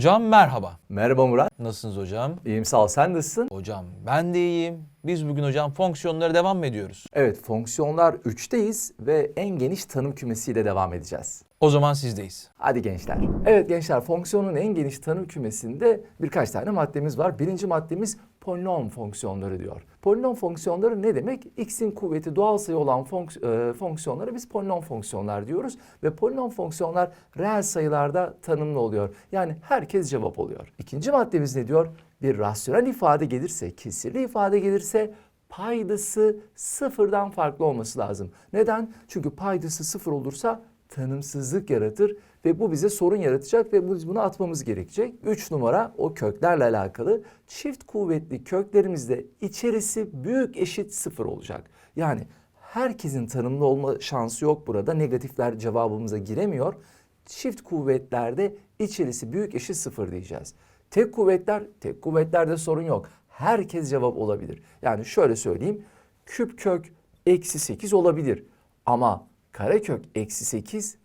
Hocam merhaba. Merhaba Murat. Nasılsınız hocam? İyiyim sağ ol. Sen nasılsın? Hocam ben de iyiyim. Biz bugün hocam fonksiyonlara devam mı ediyoruz? Evet fonksiyonlar 3'teyiz ve en geniş tanım kümesiyle devam edeceğiz. O zaman sizdeyiz. Hadi gençler. Evet gençler fonksiyonun en geniş tanım kümesinde birkaç tane maddemiz var. Birinci maddemiz polinom fonksiyonları diyor. Polinom fonksiyonları ne demek? X'in kuvveti doğal sayı olan fonks- e, fonksiyonlara biz polinom fonksiyonlar diyoruz. Ve polinom fonksiyonlar reel sayılarda tanımlı oluyor. Yani herkes cevap oluyor. İkinci maddemiz ne diyor? Bir rasyonel ifade gelirse, kesirli ifade gelirse paydası sıfırdan farklı olması lazım. Neden? Çünkü paydası sıfır olursa tanımsızlık yaratır ve bu bize sorun yaratacak ve biz bunu atmamız gerekecek. 3 numara o köklerle alakalı çift kuvvetli köklerimizde içerisi büyük eşit sıfır olacak. Yani herkesin tanımlı olma şansı yok burada. Negatifler cevabımıza giremiyor. Çift kuvvetlerde içerisi büyük eşit sıfır diyeceğiz. Tek kuvvetler, tek kuvvetlerde sorun yok. Herkes cevap olabilir. Yani şöyle söyleyeyim. Küp kök eksi 8 olabilir. Ama karekök eksi 8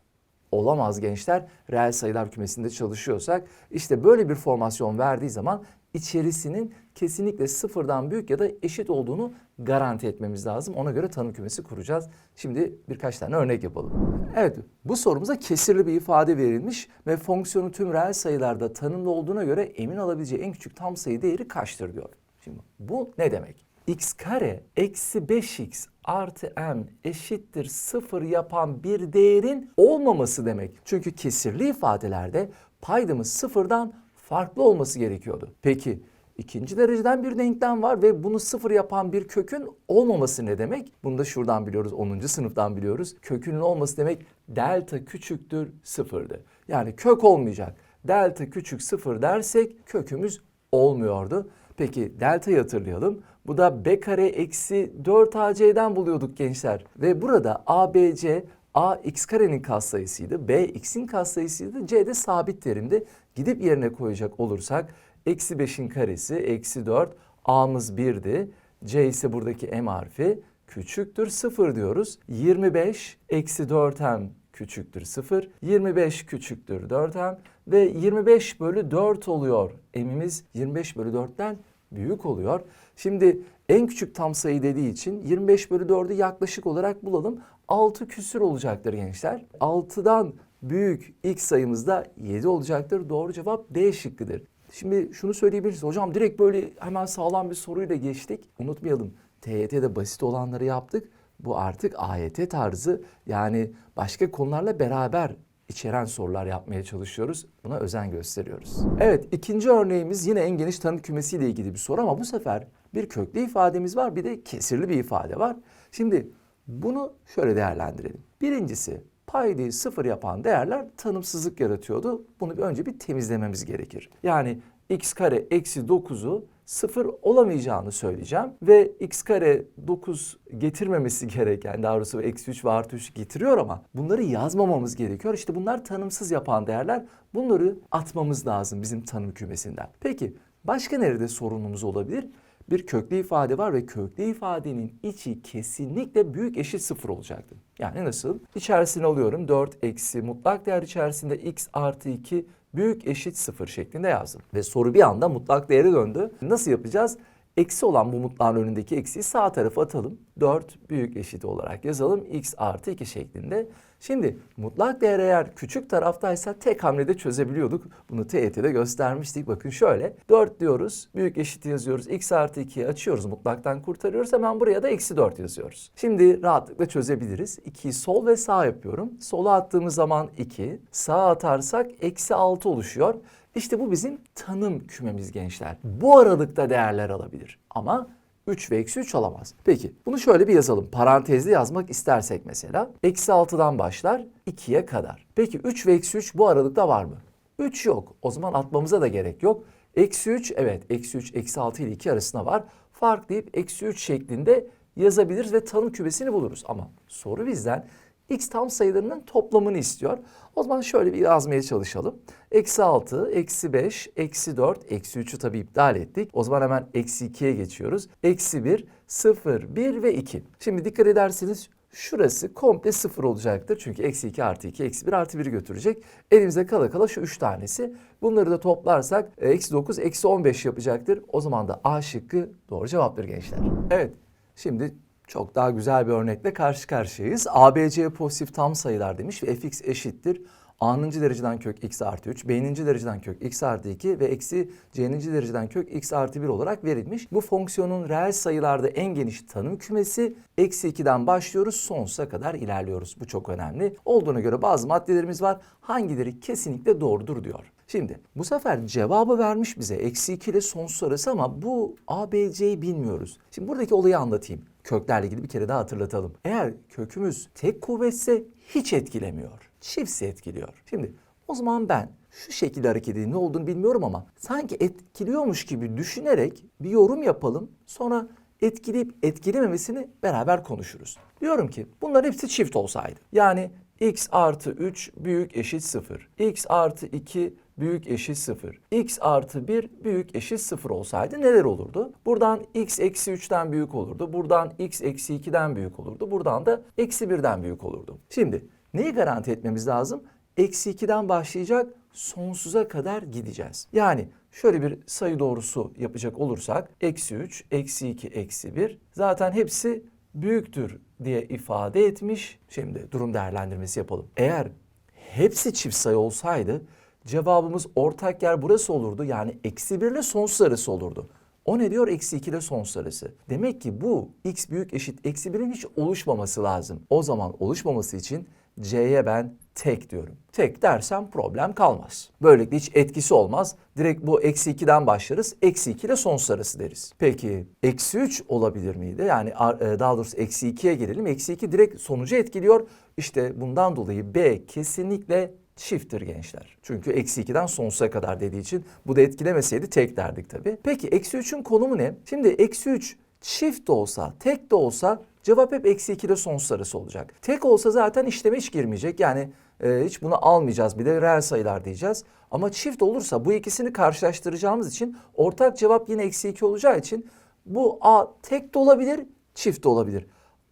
olamaz gençler. Reel sayılar kümesinde çalışıyorsak işte böyle bir formasyon verdiği zaman içerisinin kesinlikle sıfırdan büyük ya da eşit olduğunu garanti etmemiz lazım. Ona göre tanım kümesi kuracağız. Şimdi birkaç tane örnek yapalım. Evet bu sorumuza kesirli bir ifade verilmiş ve fonksiyonu tüm reel sayılarda tanımlı olduğuna göre emin alabileceği en küçük tam sayı değeri kaçtır diyor. Şimdi bu ne demek? X kare eksi 5x artı m eşittir sıfır yapan bir değerin olmaması demek. Çünkü kesirli ifadelerde paydamız sıfırdan farklı olması gerekiyordu. Peki ikinci dereceden bir denklem var ve bunu sıfır yapan bir kökün olmaması ne demek? Bunu da şuradan biliyoruz 10. sınıftan biliyoruz. Kökünün olması demek delta küçüktür sıfırdı. Yani kök olmayacak. Delta küçük sıfır dersek kökümüz olmuyordu. Peki delta'yı hatırlayalım. Bu da b kare eksi 4ac'den buluyorduk gençler. Ve burada abc a x karenin katsayısıydı. b x'in katsayısıydı. c de sabit terimdi. Gidip yerine koyacak olursak eksi 5'in karesi eksi 4 a'mız 1'di. c ise buradaki m harfi küçüktür 0 diyoruz. 25 eksi 4m küçüktür 0. 25 küçüktür 4m ve 25 bölü 4 oluyor. M'imiz 25 bölü 4'ten büyük oluyor. Şimdi en küçük tam sayı dediği için 25 bölü 4'ü yaklaşık olarak bulalım. 6 küsür olacaktır gençler. 6'dan büyük ilk sayımız da 7 olacaktır. Doğru cevap D şıkkıdır. Şimdi şunu söyleyebiliriz. Hocam direkt böyle hemen sağlam bir soruyla geçtik. Unutmayalım TYT'de basit olanları yaptık. Bu artık AYT tarzı yani başka konularla beraber içeren sorular yapmaya çalışıyoruz. Buna özen gösteriyoruz. Evet ikinci örneğimiz yine en geniş tanım kümesiyle ilgili bir soru ama bu sefer bir köklü ifademiz var bir de kesirli bir ifade var. Şimdi bunu şöyle değerlendirelim. Birincisi paydayı sıfır yapan değerler tanımsızlık yaratıyordu. Bunu önce bir temizlememiz gerekir. Yani x kare eksi 9'u sıfır olamayacağını söyleyeceğim. Ve x kare 9 getirmemesi gereken daha doğrusu eksi 3 ve artı 3 getiriyor ama bunları yazmamamız gerekiyor. İşte bunlar tanımsız yapan değerler. Bunları atmamız lazım bizim tanım kümesinden. Peki başka nerede sorunumuz olabilir? Bir köklü ifade var ve köklü ifadenin içi kesinlikle büyük eşit sıfır olacaktı. Yani nasıl? İçerisine alıyorum 4 eksi mutlak değer içerisinde x artı 2 büyük eşit sıfır şeklinde yazdım. Ve soru bir anda mutlak değere döndü. Nasıl yapacağız? Eksi olan bu mutlağın önündeki eksiği sağ tarafa atalım. 4 büyük eşit olarak yazalım. x artı 2 şeklinde. Şimdi mutlak değer eğer küçük taraftaysa tek hamlede çözebiliyorduk. Bunu TYT'de göstermiştik. Bakın şöyle 4 diyoruz. Büyük eşit yazıyoruz. x artı 2'yi açıyoruz. Mutlaktan kurtarıyoruz. Hemen buraya da eksi 4 yazıyoruz. Şimdi rahatlıkla çözebiliriz. 2'yi sol ve sağ yapıyorum. Sola attığımız zaman 2. Sağa atarsak eksi 6 oluşuyor. İşte bu bizim tanım kümemiz gençler. Bu aralıkta değerler alabilir ama 3 ve eksi 3 alamaz. Peki bunu şöyle bir yazalım. Parantezli yazmak istersek mesela. Eksi 6'dan başlar 2'ye kadar. Peki 3 ve eksi 3 bu aralıkta var mı? 3 yok. O zaman atmamıza da gerek yok. Eksi 3 evet eksi 3 eksi 6 ile 2 arasında var. Fark deyip eksi 3 şeklinde yazabiliriz ve tanım kümesini buluruz. Ama soru bizden x tam sayılarının toplamını istiyor. O zaman şöyle bir yazmaya çalışalım. Eksi 6, eksi 5, eksi 4, eksi 3'ü tabii iptal ettik. O zaman hemen eksi 2'ye geçiyoruz. Eksi 1, 0, 1 ve 2. Şimdi dikkat ederseniz Şurası komple sıfır olacaktır. Çünkü eksi 2 artı 2 eksi 1 artı 1'i götürecek. Elimizde kala kala şu 3 tanesi. Bunları da toplarsak e, eksi 9 eksi 15 yapacaktır. O zaman da A şıkkı doğru cevaptır gençler. Evet şimdi çok daha güzel bir örnekle karşı karşıyayız. ABC pozitif tam sayılar demiş ve fx eşittir. A'nıncı dereceden kök x artı 3, B'ninci dereceden kök x artı 2 ve eksi C'ninci dereceden kök x artı 1 olarak verilmiş. Bu fonksiyonun reel sayılarda en geniş tanım kümesi eksi 2'den başlıyoruz sonsuza kadar ilerliyoruz. Bu çok önemli. Olduğuna göre bazı maddelerimiz var. Hangileri kesinlikle doğrudur diyor. Şimdi bu sefer cevabı vermiş bize eksi 2 ile sonsuz arası ama bu ABC'yi bilmiyoruz. Şimdi buradaki olayı anlatayım. Köklerle ilgili bir kere daha hatırlatalım. Eğer kökümüz tek kuvvetse hiç etkilemiyor. Çiftse etkiliyor. Şimdi o zaman ben şu şekilde hareket edeyim ne olduğunu bilmiyorum ama sanki etkiliyormuş gibi düşünerek bir yorum yapalım. Sonra etkileyip etkilememesini beraber konuşuruz. Diyorum ki bunların hepsi çift olsaydı. Yani x artı 3 büyük eşit 0. x artı 2 büyük eşit 0. x artı 1 büyük eşit 0 olsaydı neler olurdu? Buradan x eksi 3'ten büyük olurdu. Buradan x eksi 2'den büyük olurdu. Buradan da eksi 1'den büyük olurdu. Şimdi neyi garanti etmemiz lazım? Eksi 2'den başlayacak sonsuza kadar gideceğiz. Yani şöyle bir sayı doğrusu yapacak olursak eksi 3, eksi 2, eksi 1 zaten hepsi büyüktür diye ifade etmiş. Şimdi durum değerlendirmesi yapalım. Eğer hepsi çift sayı olsaydı cevabımız ortak yer burası olurdu. Yani eksi 1 ile sonsuz arası olurdu. O ne diyor? Eksi 2 ile sonsuz arası. Demek ki bu x büyük eşit eksi 1'in hiç oluşmaması lazım. O zaman oluşmaması için C'ye ben tek diyorum. Tek dersem problem kalmaz. Böylelikle hiç etkisi olmaz. Direkt bu eksi 2'den başlarız. Eksi 2 ile sonsuz arası deriz. Peki eksi 3 olabilir miydi? Yani e, daha doğrusu eksi 2'ye gelelim. Eksi 2 direkt sonucu etkiliyor. İşte bundan dolayı B kesinlikle çifttir gençler. Çünkü eksi 2'den sonsuza kadar dediği için bu da etkilemeseydi tek derdik tabii. Peki eksi 3'ün konumu ne? Şimdi eksi 3 çift de olsa tek de olsa cevap hep eksi 2 ile sonsuz arası olacak. Tek olsa zaten işleme hiç girmeyecek. Yani e, hiç bunu almayacağız bir de reel sayılar diyeceğiz. Ama çift olursa bu ikisini karşılaştıracağımız için ortak cevap yine eksi 2 olacağı için bu A tek de olabilir çift de olabilir.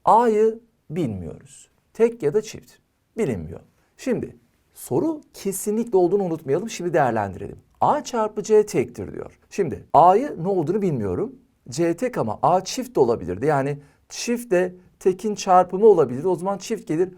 A'yı bilmiyoruz. Tek ya da çift bilinmiyor. Şimdi soru kesinlikle olduğunu unutmayalım. Şimdi değerlendirelim. A çarpı C tektir diyor. Şimdi A'yı ne olduğunu bilmiyorum. C tek ama A çift de olabilirdi. Yani çift de tekin çarpımı olabilir. O zaman çift gelir.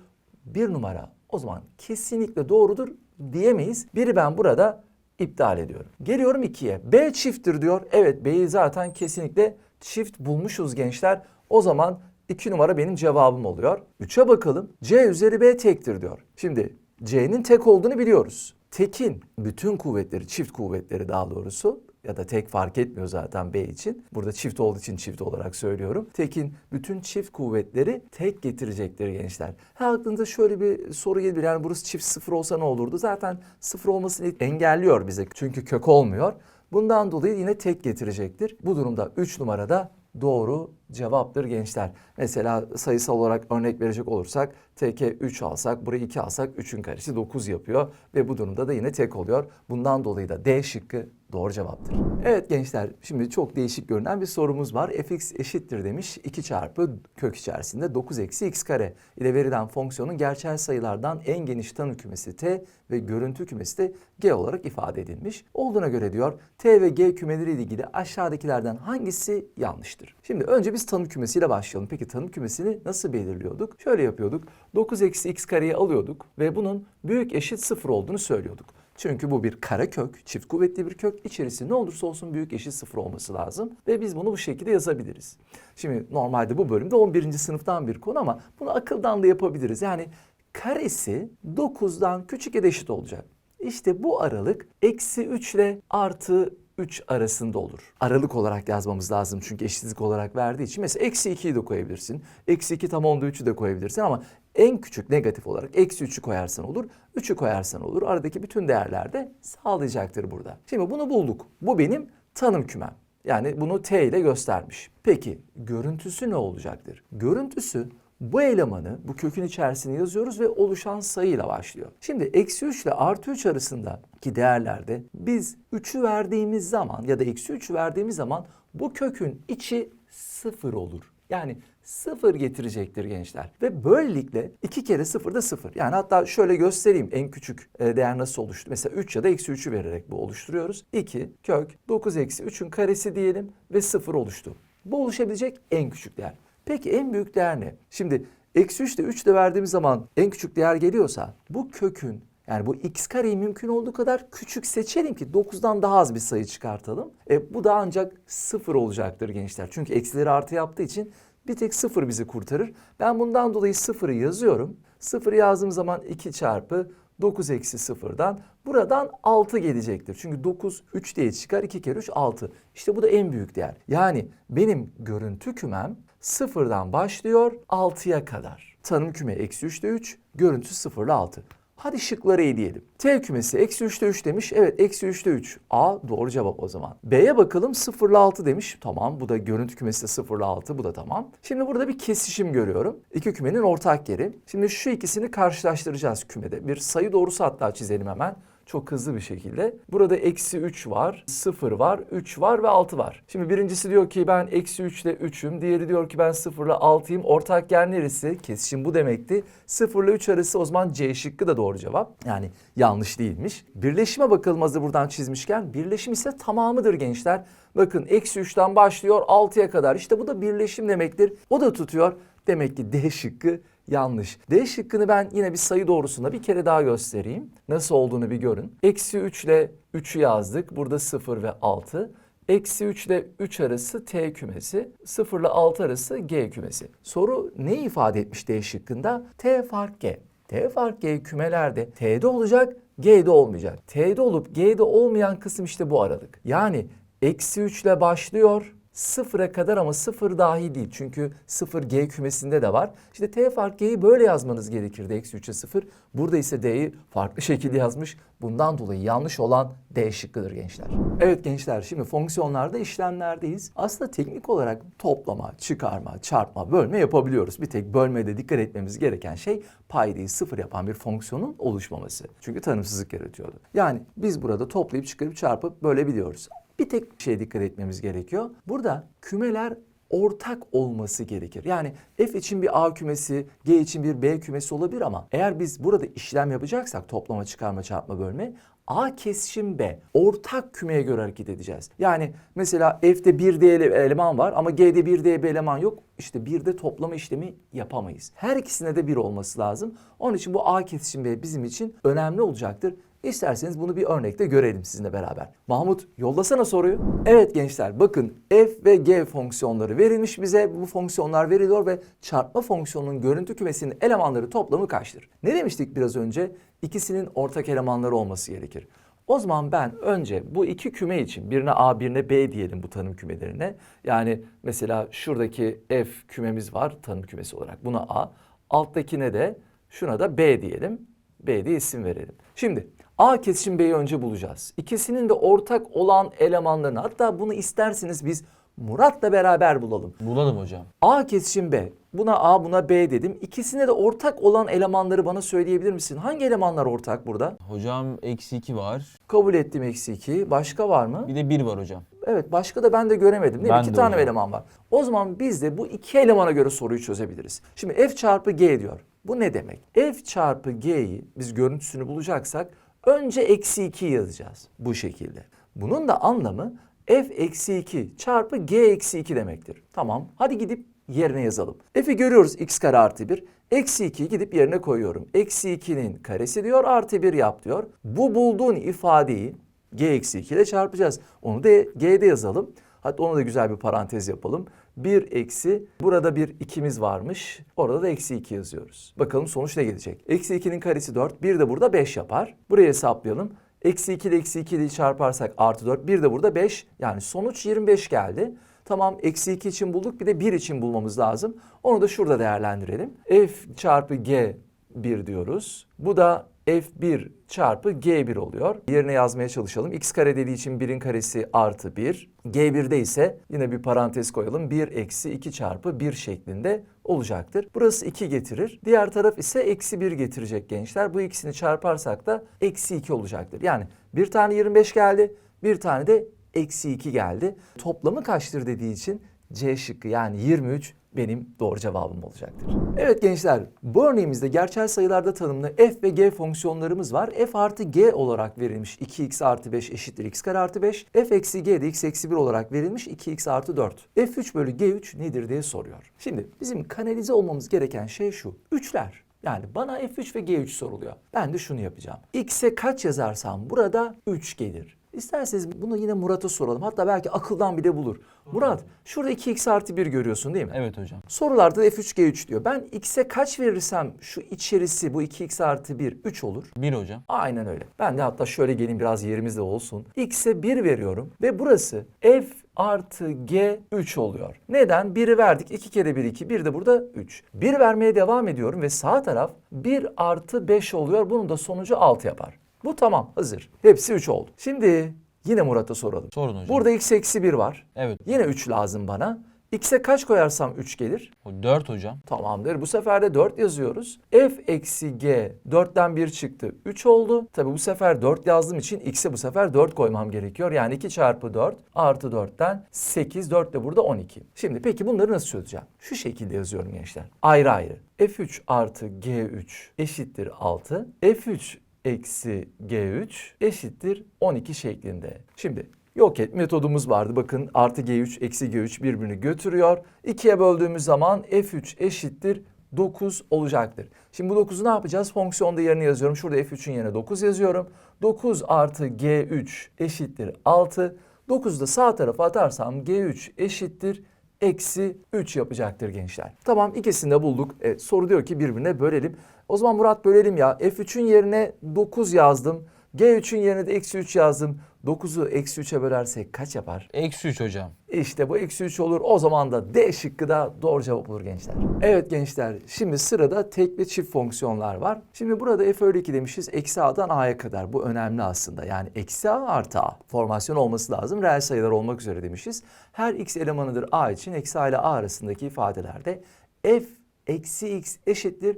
Bir numara o zaman kesinlikle doğrudur diyemeyiz. Biri ben burada iptal ediyorum. Geliyorum ikiye. B çifttir diyor. Evet B'yi zaten kesinlikle çift bulmuşuz gençler. O zaman 2 numara benim cevabım oluyor. 3'e bakalım. C üzeri B tektir diyor. Şimdi C'nin tek olduğunu biliyoruz. Tekin bütün kuvvetleri, çift kuvvetleri daha doğrusu ya da tek fark etmiyor zaten B için. Burada çift olduğu için çift olarak söylüyorum. Tekin bütün çift kuvvetleri tek getirecektir gençler. Ha aklınıza şöyle bir soru gelebilir. Yani burası çift sıfır olsa ne olurdu? Zaten sıfır olmasını engelliyor bize. Çünkü kök olmuyor. Bundan dolayı yine tek getirecektir. Bu durumda 3 numarada doğru cevaptır gençler. Mesela sayısal olarak örnek verecek olursak TK 3 alsak buraya 2 alsak 3'ün karesi 9 yapıyor ve bu durumda da yine tek oluyor. Bundan dolayı da D şıkkı doğru cevaptır. Evet gençler şimdi çok değişik görünen bir sorumuz var. fx eşittir demiş 2 çarpı kök içerisinde 9 eksi x kare ile verilen fonksiyonun gerçel sayılardan en geniş tanım kümesi t ve görüntü kümesi de g olarak ifade edilmiş. Olduğuna göre diyor t ve g kümeleri ile ilgili aşağıdakilerden hangisi yanlıştır? Şimdi önce biz tanım kümesiyle başlayalım. Peki tanım kümesini nasıl belirliyorduk? Şöyle yapıyorduk. 9 eksi x kareyi alıyorduk ve bunun büyük eşit 0 olduğunu söylüyorduk. Çünkü bu bir kare kök, çift kuvvetli bir kök. İçerisi ne olursa olsun büyük eşit sıfır olması lazım. Ve biz bunu bu şekilde yazabiliriz. Şimdi normalde bu bölümde 11. sınıftan bir konu ama bunu akıldan da yapabiliriz. Yani karesi 9'dan küçük ya da eşit olacak. İşte bu aralık eksi 3 ile artı 3 arasında olur. Aralık olarak yazmamız lazım çünkü eşitlik olarak verdiği için. Mesela eksi 2'yi de koyabilirsin. Eksi 2 tam onda 3'ü de koyabilirsin ama en küçük negatif olarak eksi 3'ü koyarsan olur, 3'ü koyarsan olur. Aradaki bütün değerler de sağlayacaktır burada. Şimdi bunu bulduk. Bu benim tanım kümem. Yani bunu T ile göstermiş. Peki görüntüsü ne olacaktır? Görüntüsü bu elemanı bu kökün içerisine yazıyoruz ve oluşan sayıyla başlıyor. Şimdi eksi 3 ile artı 3 arasındaki değerlerde biz 3'ü verdiğimiz zaman ya da eksi 3'ü verdiğimiz zaman bu kökün içi sıfır olur. Yani sıfır getirecektir gençler. Ve böylelikle iki kere sıfır da sıfır. Yani hatta şöyle göstereyim en küçük e, değer nasıl oluştu. Mesela 3 ya da eksi 3'ü vererek bu oluşturuyoruz. 2 kök 9 eksi 3'ün karesi diyelim ve sıfır oluştu. Bu oluşabilecek en küçük değer. Peki en büyük değer ne? Şimdi eksi 3 ile 3 de verdiğimiz zaman en küçük değer geliyorsa bu kökün yani bu x kareyi mümkün olduğu kadar küçük seçelim ki 9'dan daha az bir sayı çıkartalım. E, bu da ancak 0 olacaktır gençler. Çünkü eksileri artı yaptığı için bir tek 0 bizi kurtarır. Ben bundan dolayı 0'ı yazıyorum. 0 yazdığım zaman 2 çarpı 9 eksi 0'dan buradan 6 gelecektir. Çünkü 9 3 diye çıkar 2 kere 3 6. İşte bu da en büyük değer. Yani benim görüntü kümem sıfırdan başlıyor 6'ya kadar. Tanım küme eksi 3 ile 3, görüntü 0 ile 6. Hadi şıkları eleyelim. T kümesi eksi 3'te 3 demiş. Evet eksi 3'te 3. A doğru cevap o zaman. B'ye bakalım 0 ile 6 demiş. Tamam bu da görüntü kümesi de 0 ile 6 bu da tamam. Şimdi burada bir kesişim görüyorum. İki kümenin ortak yeri. Şimdi şu ikisini karşılaştıracağız kümede. Bir sayı doğrusu hatta çizelim hemen çok hızlı bir şekilde. Burada eksi 3 var, 0 var, 3 var ve 6 var. Şimdi birincisi diyor ki ben eksi 3 ile 3'üm. Diğeri diyor ki ben 0 ile 6'yım. Ortak yer neresi? Kesişim bu demekti. 0 ile 3 arası o zaman C şıkkı da doğru cevap. Yani yanlış değilmiş. Birleşime bakalım hazır buradan çizmişken. Birleşim ise tamamıdır gençler. Bakın eksi 3'ten başlıyor 6'ya kadar. İşte bu da birleşim demektir. O da tutuyor. Demek ki D şıkkı yanlış. D şıkkını ben yine bir sayı doğrusunda bir kere daha göstereyim. Nasıl olduğunu bir görün. Eksi 3 ile 3'ü yazdık. Burada 0 ve 6. Eksi 3 ile 3 arası T kümesi, 0 ile 6 arası G kümesi. Soru ne ifade etmiş D şıkkında? T fark G. T fark G kümelerde T'de olacak, G'de olmayacak. T'de olup G'de olmayan kısım işte bu aralık. Yani eksi 3 ile başlıyor, sıfıra kadar ama sıfır dahi değil. Çünkü sıfır G kümesinde de var. İşte T fark G'yi böyle yazmanız gerekirdi. Eksi 3'e 0. Burada ise D'yi farklı şekilde yazmış. Bundan dolayı yanlış olan D şıkkıdır gençler. Evet gençler şimdi fonksiyonlarda işlemlerdeyiz. Aslında teknik olarak toplama, çıkarma, çarpma, bölme yapabiliyoruz. Bir tek bölmede dikkat etmemiz gereken şey paydayı sıfır yapan bir fonksiyonun oluşmaması. Çünkü tanımsızlık yaratıyordu. Yani biz burada toplayıp çıkarıp çarpıp bölebiliyoruz. Bir tek şeye dikkat etmemiz gerekiyor. Burada kümeler ortak olması gerekir. Yani f için bir a kümesi, g için bir b kümesi olabilir ama eğer biz burada işlem yapacaksak toplama, çıkarma, çarpma, bölme A kesişim B ortak kümeye göre hareket edeceğiz. Yani mesela F'de bir D eleman var ama G'de bir D bir eleman yok. İşte bir de toplama işlemi yapamayız. Her ikisine de bir olması lazım. Onun için bu A kesişim B bizim için önemli olacaktır. İsterseniz bunu bir örnekte görelim sizinle beraber. Mahmut yollasana soruyu. Evet gençler bakın f ve g fonksiyonları verilmiş bize. Bu fonksiyonlar veriliyor ve çarpma fonksiyonunun görüntü kümesinin elemanları toplamı kaçtır? Ne demiştik biraz önce? İkisinin ortak elemanları olması gerekir. O zaman ben önce bu iki küme için birine A birine B diyelim bu tanım kümelerine. Yani mesela şuradaki F kümemiz var tanım kümesi olarak buna A. Alttakine de şuna da B diyelim. B diye isim verelim. Şimdi A kesişim B'yi önce bulacağız. İkisinin de ortak olan elemanlarını hatta bunu isterseniz biz Murat'la beraber bulalım. Bulalım hocam. A kesişim B. Buna A buna B dedim. İkisine de ortak olan elemanları bana söyleyebilir misin? Hangi elemanlar ortak burada? Hocam eksi 2 var. Kabul ettim eksi 2. Başka var mı? Bir de 1 var hocam. Evet başka da ben de göremedim değil mi? Ben İki de tane hocam. eleman var. O zaman biz de bu iki elemana göre soruyu çözebiliriz. Şimdi f çarpı g diyor. Bu ne demek? f çarpı g'yi biz görüntüsünü bulacaksak önce eksi 2 yazacağız bu şekilde. Bunun da anlamı f eksi 2 çarpı g eksi 2 demektir. Tamam hadi gidip yerine yazalım. F'i görüyoruz x kare artı 1. Eksi 2'yi gidip yerine koyuyorum. Eksi 2'nin karesi diyor artı 1 yap diyor. Bu bulduğun ifadeyi g eksi 2 ile çarpacağız. Onu da g'de yazalım. Hatta ona da güzel bir parantez yapalım. 1 eksi burada bir 2'miz varmış. Orada da eksi 2 yazıyoruz. Bakalım sonuç ne gelecek? Eksi 2'nin karesi 4. 1 de burada 5 yapar. Buraya hesaplayalım. Eksi 2 ile eksi 2 ile çarparsak artı 4. 1 de burada 5. Yani sonuç 25 geldi. Tamam eksi 2 için bulduk bir de 1 için bulmamız lazım. Onu da şurada değerlendirelim. F çarpı G 1 diyoruz. Bu da F1 çarpı G1 oluyor. Yerine yazmaya çalışalım. X kare dediği için 1'in karesi artı 1. G1'de ise yine bir parantez koyalım. 1 eksi 2 çarpı 1 şeklinde olacaktır. Burası 2 getirir. Diğer taraf ise eksi 1 getirecek gençler. Bu ikisini çarparsak da eksi 2 olacaktır. Yani bir tane 25 geldi. Bir tane de eksi 2 geldi. Toplamı kaçtır dediği için C şıkkı yani 23 benim doğru cevabım olacaktır. Evet gençler bu örneğimizde gerçel sayılarda tanımlı f ve g fonksiyonlarımız var. f artı g olarak verilmiş 2x artı 5 eşittir x kare artı 5. f eksi g de x eksi 1 olarak verilmiş 2x artı 4. f3 bölü g3 nedir diye soruyor. Şimdi bizim kanalize olmamız gereken şey şu. Üçler. Yani bana f3 ve g3 soruluyor. Ben de şunu yapacağım. x'e kaç yazarsam burada 3 gelir. İsterseniz bunu yine Murat'a soralım. Hatta belki akıldan bile bulur. Murat şurada 2x artı 1 görüyorsun değil mi? Evet hocam. Sorularda da f3 g3 diyor. Ben x'e kaç verirsem şu içerisi bu 2x artı 1 3 olur. 1 hocam. Aynen öyle. Ben de hatta şöyle geleyim biraz yerimizde olsun. X'e 1 veriyorum ve burası f artı g 3 oluyor. Neden? 1'i verdik. 2 kere 1 2. 1 de burada 3. 1 vermeye devam ediyorum ve sağ taraf 1 artı 5 oluyor. Bunun da sonucu 6 yapar. Bu tamam hazır. Hepsi 3 oldu. Şimdi yine Murat'a soralım. Sorun hocam. Burada x eksi 1 var. Evet. Yine 3 lazım bana. X'e kaç koyarsam 3 gelir? O 4 hocam. Tamamdır. Bu sefer de 4 yazıyoruz. F eksi G 4'ten 1 çıktı. 3 oldu. Tabi bu sefer 4 yazdığım için X'e bu sefer 4 koymam gerekiyor. Yani 2 çarpı 4 artı 4'ten 8. 4 de burada 12. Şimdi peki bunları nasıl çözeceğim? Şu şekilde yazıyorum gençler. Ayrı ayrı. F3 artı G3 eşittir 6. F3 eksi G3 eşittir 12 şeklinde. Şimdi Yok et metodumuz vardı. Bakın artı G3 eksi G3 birbirini götürüyor. 2'ye böldüğümüz zaman F3 eşittir 9 olacaktır. Şimdi bu 9'u ne yapacağız? Fonksiyonda yerine yazıyorum. Şurada F3'ün yerine 9 yazıyorum. 9 artı G3 eşittir 6. 9'u da sağ tarafa atarsam G3 eşittir eksi 3 yapacaktır gençler. Tamam ikisini de bulduk. E, soru diyor ki birbirine bölelim. O zaman Murat bölelim ya. F3'ün yerine 9 yazdım. G3'ün yerine de eksi 3 yazdım. 9'u eksi 3'e bölersek kaç yapar? Eksi 3 hocam. İşte bu eksi 3 olur. O zaman da D şıkkı da doğru cevap olur gençler. Evet gençler şimdi sırada tek ve çift fonksiyonlar var. Şimdi burada f öyle 2 demişiz. Eksi a'dan a'ya kadar. Bu önemli aslında. Yani eksi a artı a. Formasyon olması lazım. Reel sayılar olmak üzere demişiz. Her x elemanıdır a için eksi a ile a arasındaki ifadelerde f eksi x eşittir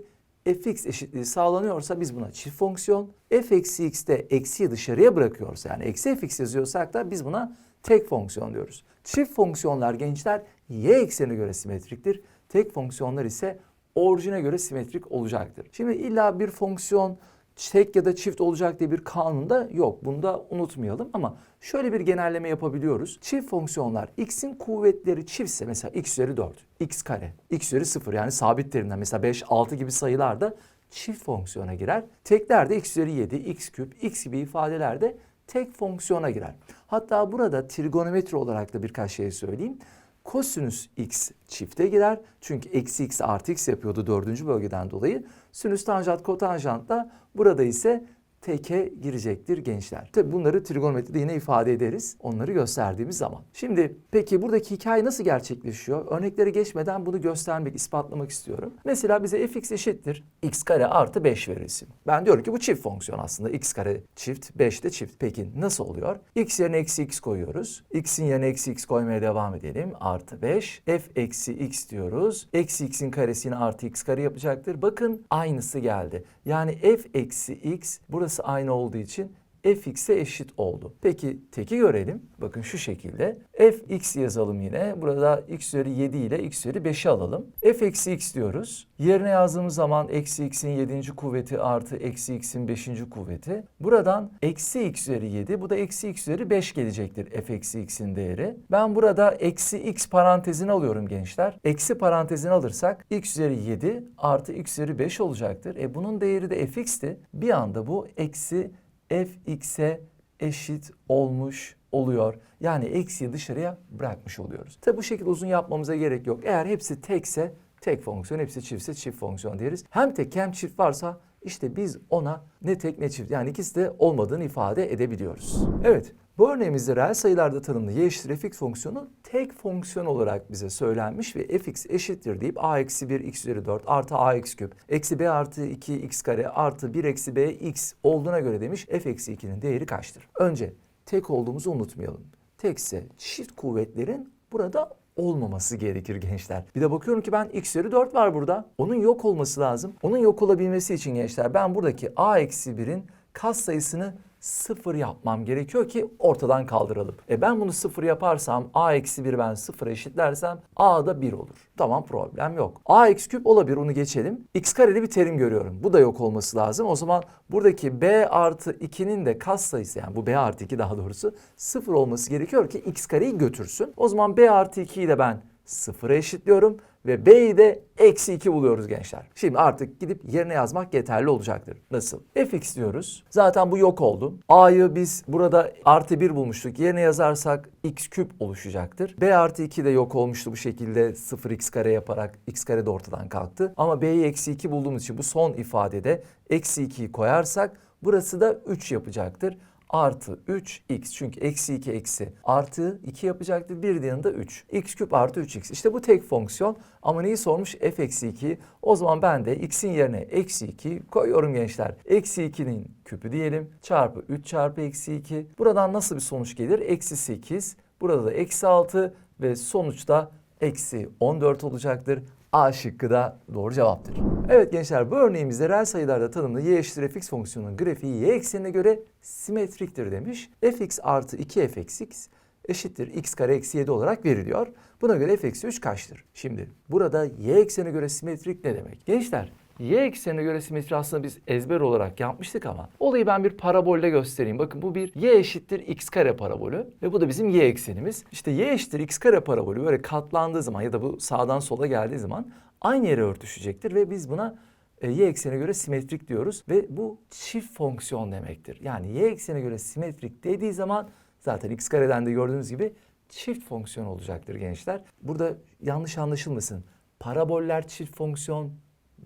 fx eşitliği sağlanıyorsa biz buna çift fonksiyon, f eksi x'te eksiyi dışarıya bırakıyorsa yani eksi fx yazıyorsak da biz buna tek fonksiyon diyoruz. Çift fonksiyonlar gençler y eksenine göre simetriktir. Tek fonksiyonlar ise orijine göre simetrik olacaktır. Şimdi illa bir fonksiyon tek ya da çift olacak diye bir kanun da yok. Bunu da unutmayalım ama şöyle bir genelleme yapabiliyoruz. Çift fonksiyonlar x'in kuvvetleri çiftse mesela x üzeri 4, x kare, x üzeri 0 yani sabit terimden mesela 5, 6 gibi sayılar da çift fonksiyona girer. Tekler de x üzeri 7, x küp, x gibi ifadeler de tek fonksiyona girer. Hatta burada trigonometri olarak da birkaç şey söyleyeyim. Kosinüs x çifte girer. Çünkü eksi x artı x yapıyordu dördüncü bölgeden dolayı. Sinüs tanjant kotanjant da burada ise teke girecektir gençler. Tabi bunları trigonometride yine ifade ederiz onları gösterdiğimiz zaman. Şimdi peki buradaki hikaye nasıl gerçekleşiyor? Örneklere geçmeden bunu göstermek, ispatlamak istiyorum. Mesela bize fx eşittir x kare artı 5 verilsin. Ben diyorum ki bu çift fonksiyon aslında. x kare çift, 5 de çift. Peki nasıl oluyor? x yerine eksi x koyuyoruz. x'in yerine eksi x koymaya devam edelim. Artı 5. f eksi x diyoruz. Eksi x'in karesini artı x kare yapacaktır. Bakın aynısı geldi. Yani f eksi x burası aynı olduğu için fx'e eşit oldu. Peki teki görelim. Bakın şu şekilde. fx yazalım yine. Burada x üzeri 7 ile x üzeri 5'i alalım. f eksi x diyoruz. Yerine yazdığımız zaman eksi x'in 7. kuvveti artı eksi x'in 5. kuvveti. Buradan eksi x üzeri 7. Bu da eksi x üzeri 5 gelecektir f eksi x'in değeri. Ben burada eksi x parantezini alıyorum gençler. Eksi parantezini alırsak x üzeri 7 artı x üzeri 5 olacaktır. E bunun değeri de fx'ti. Bir anda bu eksi fx'e eşit olmuş oluyor. Yani eksiyi dışarıya bırakmış oluyoruz. Tabi bu şekilde uzun yapmamıza gerek yok. Eğer hepsi tekse tek fonksiyon, hepsi çiftse çift fonksiyon deriz. Hem tek hem çift varsa işte biz ona ne tek ne çift yani ikisi de olmadığını ifade edebiliyoruz. Evet bu örneğimizde reel sayılarda tanımlı y eşittir fx fonksiyonu tek fonksiyon olarak bize söylenmiş ve fx eşittir deyip a eksi 1 x üzeri 4 artı a eksi küp eksi b artı 2 x kare artı 1 eksi b x olduğuna göre demiş f eksi 2'nin değeri kaçtır? Önce tek olduğumuzu unutmayalım. Tekse çift kuvvetlerin burada olmaması gerekir gençler. Bir de bakıyorum ki ben x üzeri 4 var burada. Onun yok olması lazım. Onun yok olabilmesi için gençler ben buradaki a eksi 1'in kas sayısını sıfır yapmam gerekiyor ki ortadan kaldıralım. E ben bunu sıfır yaparsam a eksi 1 ben sıfıra eşitlersem a da 1 olur. Tamam problem yok. a eksi küp olabilir onu geçelim. x kareli bir terim görüyorum. Bu da yok olması lazım. O zaman buradaki b artı 2'nin de katsayısı yani bu b artı 2 daha doğrusu sıfır olması gerekiyor ki x kareyi götürsün. O zaman b artı 2'yi de ben sıfıra eşitliyorum ve b'yi de eksi 2 buluyoruz gençler. Şimdi artık gidip yerine yazmak yeterli olacaktır. Nasıl? fx diyoruz. Zaten bu yok oldu. a'yı biz burada artı 1 bulmuştuk. Yerine yazarsak x küp oluşacaktır. b artı 2 de yok olmuştu bu şekilde 0x kare yaparak x kare de ortadan kalktı. Ama b'yi eksi 2 bulduğumuz için bu son ifadede eksi 2'yi koyarsak burası da 3 yapacaktır artı 3x çünkü eksi 2 eksi artı 2 yapacaktır. Bir yanında 3. x küp artı 3x. İşte bu tek fonksiyon ama neyi sormuş? f eksi 2. O zaman ben de x'in yerine eksi 2 koyuyorum gençler. Eksi 2'nin küpü diyelim çarpı 3 çarpı eksi 2. Buradan nasıl bir sonuç gelir? Eksi 8. Burada da eksi 6 ve sonuçta eksi 14 olacaktır. A şıkkı da doğru cevaptır. Evet gençler bu örneğimizde reel sayılarda tanımlı y eşittir fx fonksiyonunun grafiği y eksenine göre simetriktir demiş. fx artı 2 f eksi x eşittir x kare eksi 7 olarak veriliyor. Buna göre f eksi 3 kaçtır? Şimdi burada y eksenine göre simetrik ne demek? Gençler y eksenine göre simetri aslında biz ezber olarak yapmıştık ama olayı ben bir parabolle göstereyim. Bakın bu bir y eşittir x kare parabolü ve bu da bizim y eksenimiz. İşte y eşittir x kare parabolü böyle katlandığı zaman ya da bu sağdan sola geldiği zaman aynı yere örtüşecektir ve biz buna e, y eksenine göre simetrik diyoruz ve bu çift fonksiyon demektir. Yani y eksenine göre simetrik dediği zaman zaten x kareden de gördüğünüz gibi çift fonksiyon olacaktır gençler. Burada yanlış anlaşılmasın. Paraboller çift fonksiyon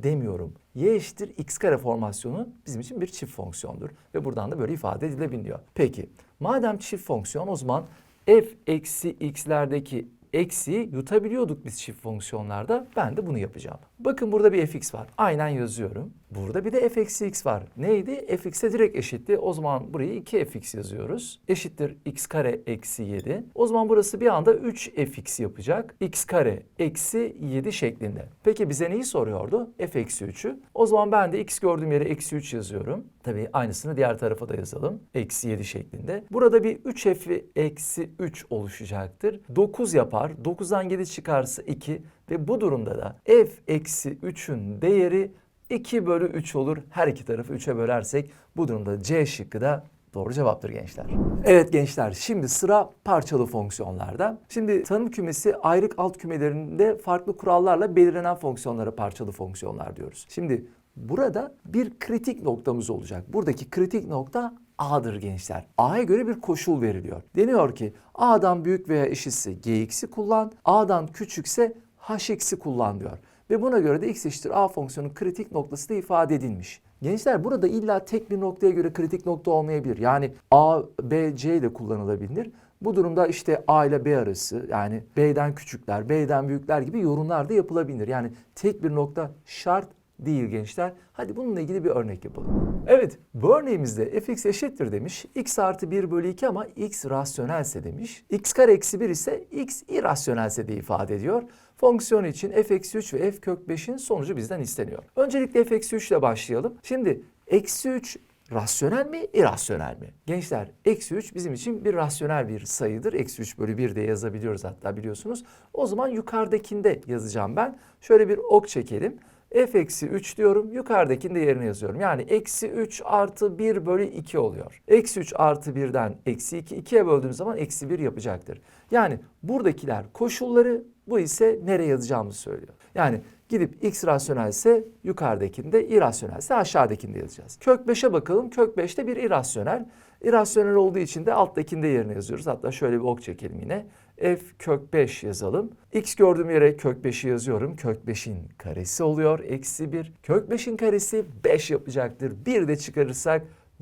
demiyorum. Y eşittir x kare formasyonu bizim için bir çift fonksiyondur. Ve buradan da böyle ifade edilebiliyor. Peki madem çift fonksiyon o zaman f eksi x'lerdeki eksiği yutabiliyorduk biz çift fonksiyonlarda. Ben de bunu yapacağım. Bakın burada bir fx var. Aynen yazıyorum. Burada bir de f eksi x var. Neydi? fx'e direkt eşitti. O zaman burayı 2 fx yazıyoruz. Eşittir x kare eksi 7. O zaman burası bir anda 3 fx yapacak. x kare eksi 7 şeklinde. Peki bize neyi soruyordu? f eksi 3'ü. O zaman ben de x gördüğüm yere eksi 3 yazıyorum. Tabii aynısını diğer tarafa da yazalım. Eksi 7 şeklinde. Burada bir 3 f eksi 3 oluşacaktır. 9 yapar. 9'dan 7 çıkarsa 2 ve bu durumda da f eksi 3'ün değeri 2 bölü 3 olur. Her iki tarafı 3'e bölersek bu durumda C şıkkı da doğru cevaptır gençler. Evet gençler şimdi sıra parçalı fonksiyonlarda. Şimdi tanım kümesi ayrık alt kümelerinde farklı kurallarla belirlenen fonksiyonlara parçalı fonksiyonlar diyoruz. Şimdi burada bir kritik noktamız olacak. Buradaki kritik nokta A'dır gençler. A'ya göre bir koşul veriliyor. Deniyor ki A'dan büyük veya eşitse Gx'i kullan, A'dan küçükse Hx'i kullan diyor. Ve buna göre de x eşittir a fonksiyonun kritik noktası da ifade edilmiş. Gençler burada illa tek bir noktaya göre kritik nokta olmayabilir. Yani a, b, c de kullanılabilir. Bu durumda işte a ile b arası yani b'den küçükler, b'den büyükler gibi yorumlar da yapılabilir. Yani tek bir nokta şart değil gençler. Hadi bununla ilgili bir örnek yapalım. Evet bu örneğimizde fx eşittir demiş. x artı 1 bölü 2 ama x rasyonelse demiş. x kare eksi 1 ise x irrasyonelse de ifade ediyor. Fonksiyon için f eksi 3 ve f kök 5'in sonucu bizden isteniyor. Öncelikle f eksi 3 ile başlayalım. Şimdi eksi 3 rasyonel mi, irrasyonel mi? Gençler eksi 3 bizim için bir rasyonel bir sayıdır. Eksi 3 bölü 1 de yazabiliyoruz hatta biliyorsunuz. O zaman yukarıdakinde yazacağım ben. Şöyle bir ok çekelim. F eksi 3 diyorum. Yukarıdakini de yerine yazıyorum. Yani eksi 3 artı 1 bölü 2 oluyor. Eksi 3 artı 1'den eksi 2 2'ye böldüğüm zaman eksi 1 yapacaktır. Yani buradakiler koşulları bu ise nereye yazacağımızı söylüyor. Yani gidip x rasyonelse yukarıdakinde, irrasyonelse aşağıdakinde yazacağız. Kök 5'e bakalım. Kök 5 de bir irrasyonel. İrrasyonel olduğu için de alttakinde yerine yazıyoruz. Hatta şöyle bir ok çekelim yine. F kök 5 yazalım. x gördüğüm yere kök 5'i yazıyorum. Kök 5'in karesi oluyor. Eksi 1. Kök 5'in karesi 5 yapacaktır. Bir de çıkarırsak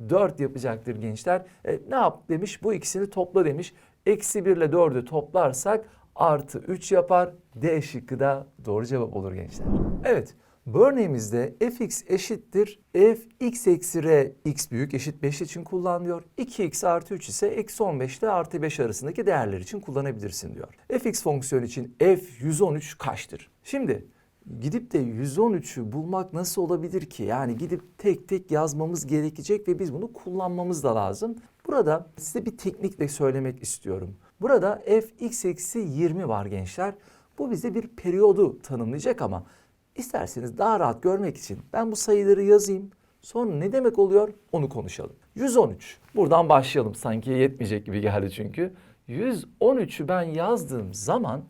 4 yapacaktır gençler. E, ne yap demiş? Bu ikisini topla demiş. Eksi 1 ile 4'ü toplarsak artı 3 yapar. D şıkkı da doğru cevap olur gençler. Evet. Bu örneğimizde fx eşittir f x eksi r x büyük eşit 5 için kullanılıyor. 2x artı 3 ise eksi 15 ile artı 5 arasındaki değerler için kullanabilirsin diyor. fx fonksiyonu için f 113 kaçtır? Şimdi gidip de 113'ü bulmak nasıl olabilir ki? Yani gidip tek tek yazmamız gerekecek ve biz bunu kullanmamız da lazım. Burada size bir teknikle söylemek istiyorum. Burada fx eksi 20 var gençler. Bu bize bir periyodu tanımlayacak ama isterseniz daha rahat görmek için ben bu sayıları yazayım. Sonra ne demek oluyor onu konuşalım. 113. Buradan başlayalım. Sanki yetmeyecek gibi geldi çünkü. 113'ü ben yazdığım zaman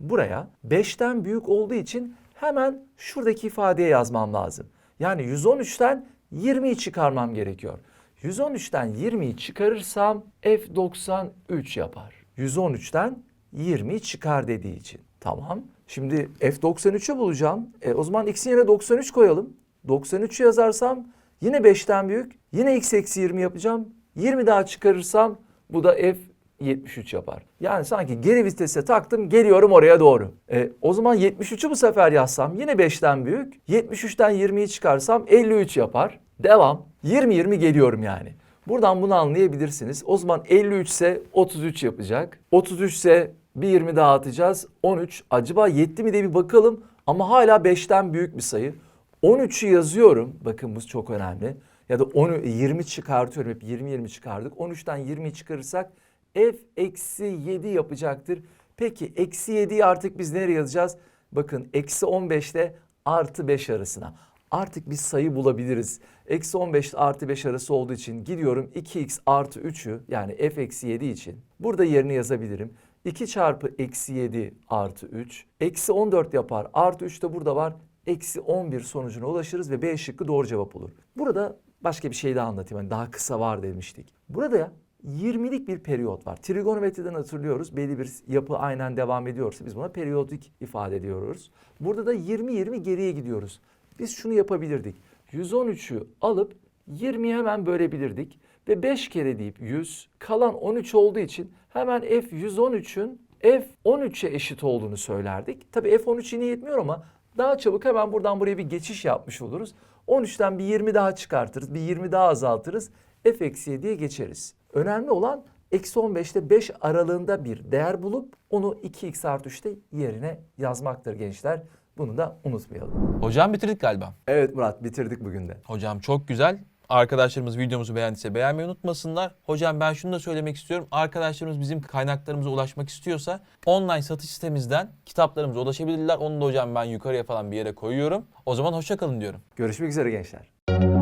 buraya 5'ten büyük olduğu için hemen şuradaki ifadeye yazmam lazım. Yani 113'ten 20'yi çıkarmam gerekiyor. 113'ten 20'yi çıkarırsam F93 yapar. 113'ten 20'yi çıkar dediği için. Tamam. Şimdi F93'ü bulacağım. E, o zaman x'in yerine 93 koyalım. 93'ü yazarsam yine 5'ten büyük. Yine x eksi 20 yapacağım. 20 daha çıkarırsam bu da F 73 yapar. Yani sanki geri vitese taktım geliyorum oraya doğru. E, o zaman 73'ü bu sefer yazsam yine 5'ten büyük. 73'ten 20'yi çıkarsam 53 yapar. Devam. 20-20 geliyorum yani. Buradan bunu anlayabilirsiniz. O zaman 53 ise 33 yapacak. 33 ise bir 20 daha atacağız. 13. Acaba yetti mi diye bir bakalım. Ama hala 5'ten büyük bir sayı. 13'ü yazıyorum. Bakın bu çok önemli. Ya da 10, 20 çıkartıyorum. Hep 20-20 çıkardık. 13'ten 20'yi çıkarırsak f eksi 7 yapacaktır. Peki eksi 7'yi artık biz nereye yazacağız? Bakın eksi 15'te artı 5 arasına. Artık bir sayı bulabiliriz. Eksi 15 ile artı 5 arası olduğu için gidiyorum 2x artı 3'ü yani f eksi 7 için burada yerini yazabilirim. 2 çarpı eksi 7 artı 3 eksi 14 yapar artı 3 de burada var. Eksi 11 sonucuna ulaşırız ve B şıkkı doğru cevap olur. Burada başka bir şey daha anlatayım. Yani daha kısa var demiştik. Burada ya 20'lik bir periyot var. Trigonometriden hatırlıyoruz. Belli bir yapı aynen devam ediyorsa biz buna periyodik ifade ediyoruz. Burada da 20-20 geriye gidiyoruz. Biz şunu yapabilirdik. 113'ü alıp 20'ye hemen bölebilirdik. Ve 5 kere deyip 100 kalan 13 olduğu için hemen F113'ün F13'e eşit olduğunu söylerdik. Tabii F13 yine yetmiyor ama daha çabuk hemen buradan buraya bir geçiş yapmış oluruz. 13'ten bir 20 daha çıkartırız, bir 20 daha azaltırız. F eksi 7'ye geçeriz. Önemli olan eksi 15'te 5 aralığında bir değer bulup onu 2x artı 3'te yerine yazmaktır gençler. Bunu da unutmayalım. Hocam bitirdik galiba. Evet Murat bitirdik bugün de. Hocam çok güzel. Arkadaşlarımız videomuzu beğendiyse beğenmeyi unutmasınlar. Hocam ben şunu da söylemek istiyorum. Arkadaşlarımız bizim kaynaklarımıza ulaşmak istiyorsa online satış sitemizden kitaplarımıza ulaşabilirler. Onu da hocam ben yukarıya falan bir yere koyuyorum. O zaman hoşça kalın diyorum. Görüşmek üzere gençler.